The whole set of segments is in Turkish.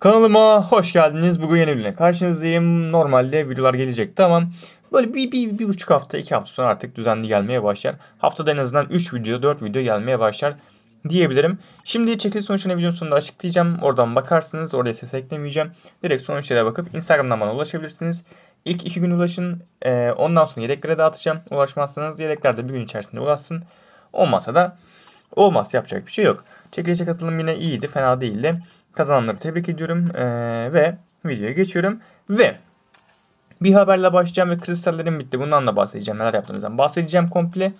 Kanalıma hoş geldiniz. Bugün yeni birine karşınızdayım. Normalde videolar gelecekti ama böyle bir, bir, bir buçuk hafta, iki hafta sonra artık düzenli gelmeye başlar. Haftada en azından 3 video, 4 video gelmeye başlar diyebilirim. Şimdi çekiliş sonuçlarını videonun sonunda açıklayacağım. Oradan bakarsınız. Oraya ses eklemeyeceğim. Direkt sonuçlara bakıp Instagram'dan bana ulaşabilirsiniz. İlk iki gün ulaşın. Ee, ondan sonra yedeklere dağıtacağım. Ulaşmazsanız yedekler de bir gün içerisinde ulaşsın. Olmazsa da olmaz. Yapacak bir şey yok. Çekilişe katılım yine iyiydi. Fena değildi. Kazananları tebrik ediyorum. Ee, ve videoya geçiyorum. Ve bir haberle başlayacağım ve kristallerim bitti. Bundan da bahsedeceğim. Neler yaptığımızdan bahsedeceğim komple.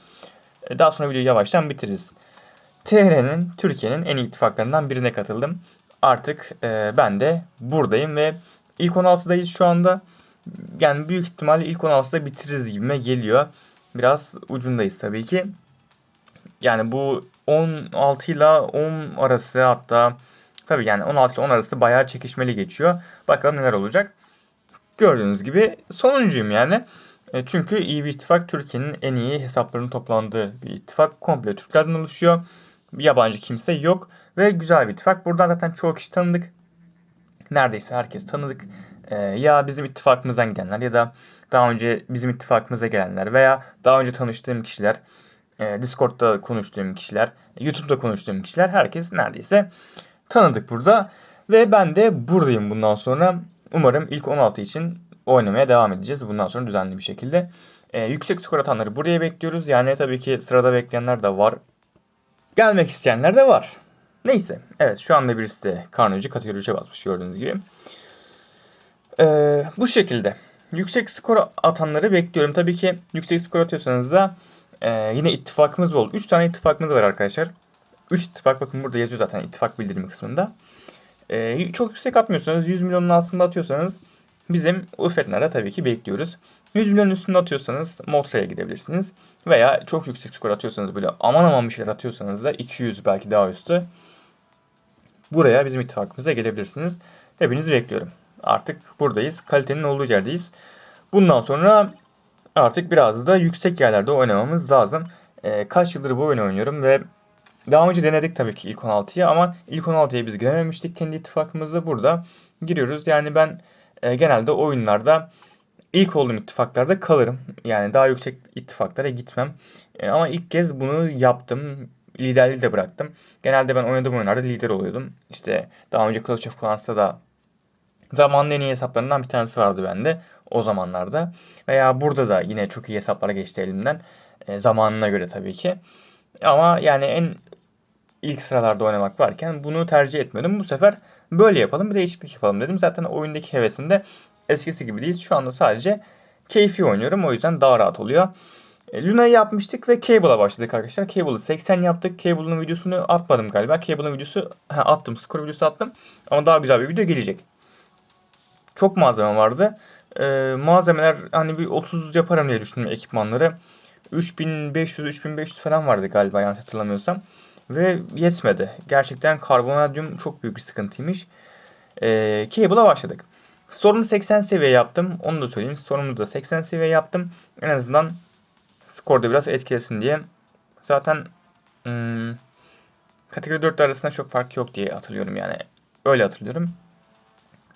Daha sonra videoyu yavaştan bitiririz. TR'nin, Türkiye'nin en iyi ittifaklarından birine katıldım. Artık e, ben de buradayım ve ilk 16'dayız şu anda. Yani büyük ihtimalle ilk 16'da bitiririz gibime geliyor. Biraz ucundayız tabii ki. Yani bu 16 ile 10 arası hatta tabii yani 16 ile 10 arası bayağı çekişmeli geçiyor. Bakalım neler olacak. Gördüğünüz gibi sonuncuyum yani. E, çünkü iyi bir ittifak Türkiye'nin en iyi hesaplarının toplandığı bir ittifak. Komple Türklerden oluşuyor. Yabancı kimse yok ve güzel bir ittifak. Buradan zaten çoğu kişi tanıdık. Neredeyse herkes tanıdık. E, ya bizim ittifakımızdan gidenler ya da daha önce bizim ittifakımıza gelenler veya daha önce tanıştığım kişiler, e, Discord'da konuştuğum kişiler, YouTube'da konuştuğum kişiler herkes neredeyse tanıdık burada. Ve ben de buradayım bundan sonra. Umarım ilk 16 için oynamaya devam edeceğiz bundan sonra düzenli bir şekilde. E, yüksek skor atanları buraya bekliyoruz. Yani tabii ki sırada bekleyenler de var. Gelmek isteyenler de var. Neyse. Evet şu anda birisi de Carnage kategori 3'e basmış gördüğünüz gibi. Ee, bu şekilde. Yüksek skor atanları bekliyorum. Tabii ki yüksek skor atıyorsanız da e, yine ittifakımız bol. 3 tane ittifakımız var arkadaşlar. 3 ittifak bakın burada yazıyor zaten ittifak bildirimi kısmında. Ee, çok yüksek atmıyorsanız 100 milyonun altında atıyorsanız bizim UFET'lerde tabii ki bekliyoruz. 100 milyonun üstünde atıyorsanız Motra'ya gidebilirsiniz. Veya çok yüksek skor atıyorsanız böyle aman aman bir şeyler atıyorsanız da 200 belki daha üstü. Buraya bizim ittifakımıza gelebilirsiniz. Hepinizi bekliyorum. Artık buradayız. Kalitenin olduğu yerdeyiz. Bundan sonra artık biraz da yüksek yerlerde oynamamız lazım. Ee, kaç yıldır bu oyunu oynuyorum ve daha önce denedik tabii ki ilk 16'ya ama ilk 16'ya biz girememiştik kendi ittifakımızda. Burada giriyoruz. Yani ben e, genelde oyunlarda ilk olduğum ittifaklarda kalırım. Yani daha yüksek ittifaklara gitmem. E, ama ilk kez bunu yaptım. Liderliği de bıraktım. Genelde ben oynadığım oyunlarda lider oluyordum. İşte daha önce Clash of Clans'ta da zamanın en iyi hesaplarından bir tanesi vardı bende o zamanlarda. Veya burada da yine çok iyi hesaplar geçti elimden. E, zamanına göre tabii ki. Ama yani en ilk sıralarda oynamak varken bunu tercih etmedim. Bu sefer böyle yapalım bir değişiklik yapalım dedim. Zaten oyundaki hevesim de eskisi gibi değil. Şu anda sadece keyfi oynuyorum. O yüzden daha rahat oluyor. E, Luna'yı yapmıştık ve Cable'a başladık arkadaşlar. Cable'ı 80 yaptık. Cable'ın videosunu atmadım galiba. Cable'ın videosu ha, attım. Skor videosu attım. Ama daha güzel bir video gelecek. Çok malzeme vardı. Ee, malzemeler hani bir 30 yaparım diye düşündüm ekipmanları. 3500-3500 falan vardı galiba yanlış hatırlamıyorsam. Ve yetmedi. Gerçekten karbonadium çok büyük bir sıkıntıymış. Ee, Cable'a başladık. Storm'u 80 seviye yaptım. Onu da söyleyeyim. Storm'u da 80 seviye yaptım. En azından skorda biraz etkilesin diye. Zaten hmm, kategori 4 arasında çok fark yok diye hatırlıyorum yani. Öyle hatırlıyorum.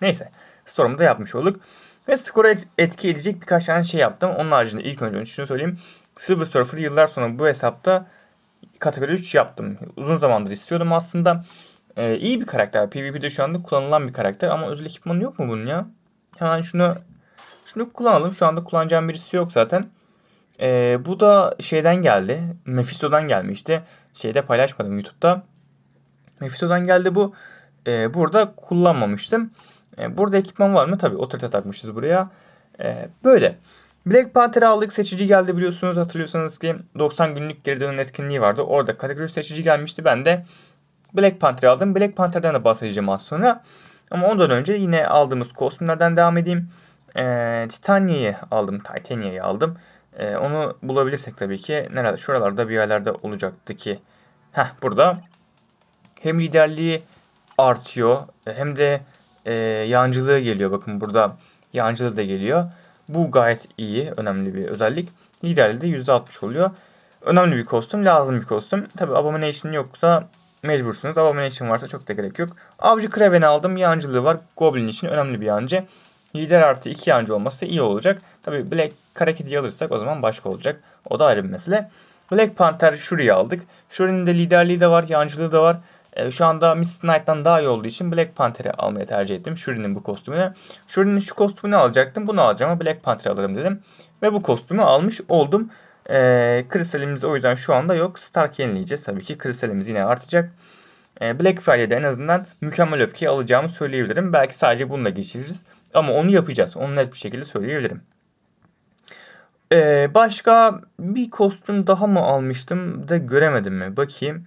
Neyse. Storm'u da yapmış olduk. Ve skora et- etki edecek birkaç tane şey yaptım. Onun haricinde ilk önce şunu söyleyeyim. Silver Surfer yıllar sonra bu hesapta kategori 3 yaptım. Uzun zamandır istiyordum aslında. Ee, iyi bir karakter. PvP'de şu anda kullanılan bir karakter ama özel ekipmanı yok mu bunun ya? Hemen şunu şunu kullanalım. Şu anda kullanacağım birisi yok zaten. Ee, bu da şeyden geldi. Mephisto'dan gelmişti. Şeyde paylaşmadım YouTube'da. Mephisto'dan geldi bu. Ee, burada kullanmamıştım. Ee, burada ekipman var mı? Tabii otorite takmışız buraya. Ee, böyle. Black Panther'ı aldık. Seçici geldi biliyorsunuz. Hatırlıyorsanız ki 90 günlük geri dönüm etkinliği vardı. Orada kategori seçici gelmişti. Ben de Black Panther'ı aldım. Black Panther'dan da bahsedeceğim az sonra. Ama ondan önce yine aldığımız kostümlerden devam edeyim. Ee, Titania'yı aldım. Titania'yı aldım. Ee, onu bulabilirsek tabii ki. Nerede? Şuralarda bir yerlerde olacaktı ki. Heh burada. Hem liderliği artıyor. Hem de e, yancılığı geliyor. Bakın burada yancılığı da geliyor. Bu gayet iyi. Önemli bir özellik. Liderliği de %60 oluyor. Önemli bir kostüm. Lazım bir kostüm. Tabi Abomination yoksa mecbursunuz. Abomination varsa çok da gerek yok. Avcı Kraven'i aldım. Yancılığı var. Goblin için önemli bir yancı. Lider artı 2 yancı olması iyi olacak. Tabi Black Kara Kedi'yi alırsak o zaman başka olacak. O da ayrı bir mesele. Black Panther Shuri'yi aldık. Shuri'nin de liderliği de var, yancılığı da var. E, şu anda Misty Knight'tan daha iyi olduğu için Black Panther'i almaya tercih ettim. Shuri'nin bu kostümünü. Shuri'nin şu kostümünü alacaktım. Bunu alacağım ama Black Panther'i alırım dedim. Ve bu kostümü almış oldum. E, kristalimiz o yüzden şu anda yok. Stark yenileyeceğiz. Tabii ki kristalimiz yine artacak. E, Black Friday'de en azından mükemmel öfkeyi alacağımı söyleyebilirim. Belki sadece bununla geçiririz. Ama onu yapacağız. Onu net bir şekilde söyleyebilirim. Ee, başka bir kostüm daha mı almıştım da göremedim mi? Bakayım.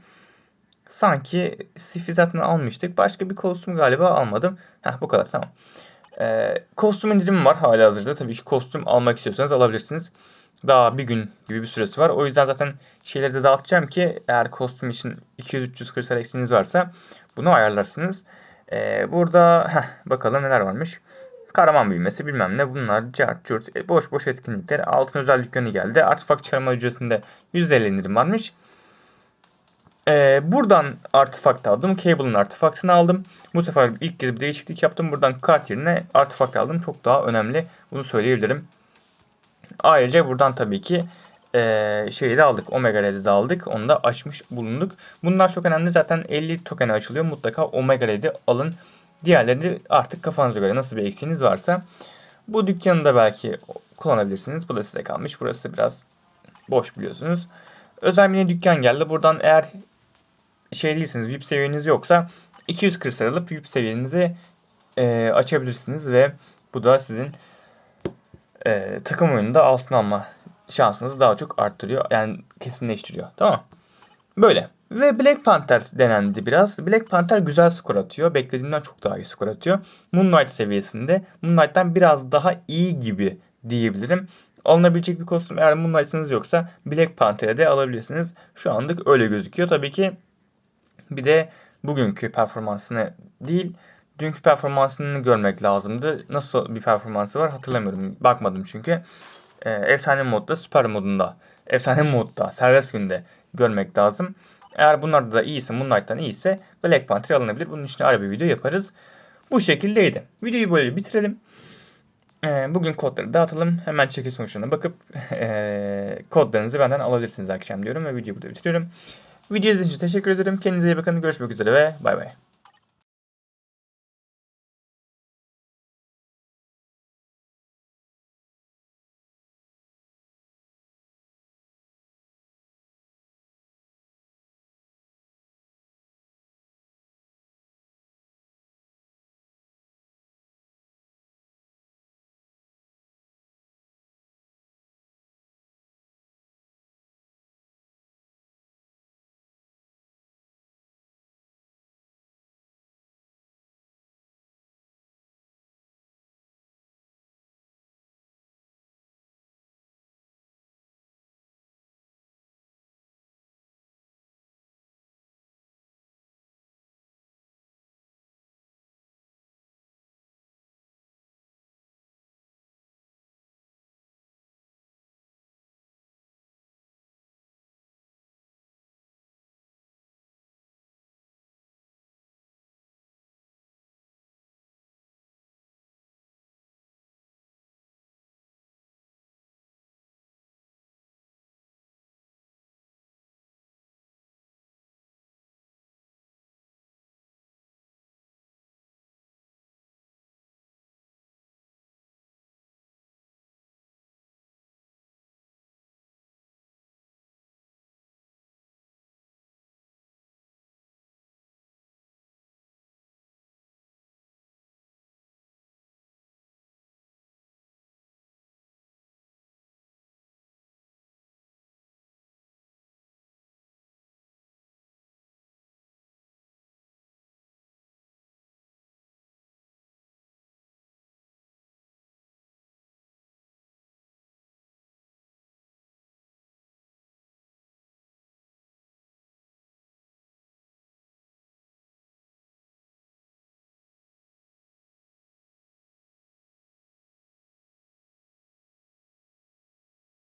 Sanki Sif'i zaten almıştık. Başka bir kostüm galiba almadım. Heh bu kadar tamam. Ee, kostüm indirimi var hala hazırda. Tabii ki kostüm almak istiyorsanız alabilirsiniz. Daha bir gün gibi bir süresi var. O yüzden zaten şeyleri de dağıtacağım ki eğer kostüm için 200-300 kristal eksiğiniz varsa bunu ayarlarsınız. Ee, burada heh, bakalım neler varmış. Kahraman büyümesi bilmem ne bunlar cart curt e, boş boş etkinlikler. Altın özel dükkanı geldi. Artefakt çıkarma ücretinde %50 indirim varmış. Ee, buradan artefakt aldım. Cable'ın artefaktını aldım. Bu sefer ilk kez bir değişiklik yaptım. Buradan kart yerine artefakt aldım. Çok daha önemli. Bunu söyleyebilirim. Ayrıca buradan tabii ki e, şeyi de aldık. Omega Red'i de aldık. Onu da açmış bulunduk. Bunlar çok önemli. Zaten 50 token açılıyor. Mutlaka Omega Red'i alın. Diğerlerini artık kafanıza göre nasıl bir eksiğiniz varsa. Bu dükkanı da belki kullanabilirsiniz. Bu da size kalmış. Burası biraz boş biliyorsunuz. Özel mini dükkan geldi. Buradan eğer şey değilsiniz VIP seviyeniz yoksa 200 kristal alıp VIP seviyenizi e, açabilirsiniz ve bu da sizin e, takım oyununda altın alma şansınızı daha çok arttırıyor. Yani kesinleştiriyor. Tamam Böyle. Ve Black Panther denendi biraz. Black Panther güzel skor atıyor. Beklediğimden çok daha iyi skor atıyor. Moonlight seviyesinde. Moonlight'tan biraz daha iyi gibi diyebilirim. Alınabilecek bir kostüm eğer Moonlight'ınız yoksa Black Panther'e de alabilirsiniz. Şu anlık öyle gözüküyor. Tabii ki bir de bugünkü performansını değil dünkü performansını görmek lazımdı. Nasıl bir performansı var hatırlamıyorum. Bakmadım çünkü. Ee, efsane modda, süper modunda, efsane modda, serbest günde görmek lazım. Eğer bunlarda da iyiyse, Moonlight'tan iyiyse Black Panther alınabilir. Bunun için ayrı bir video yaparız. Bu şekildeydi. Videoyu böyle bitirelim. Ee, bugün kodları dağıtalım. Hemen çekil sonuçlarına bakıp ee, kodlarınızı benden alabilirsiniz akşam diyorum ve videoyu burada bitiriyorum. Video izlediğiniz için teşekkür ederim. Kendinize iyi bakın. Görüşmek üzere ve bay bay.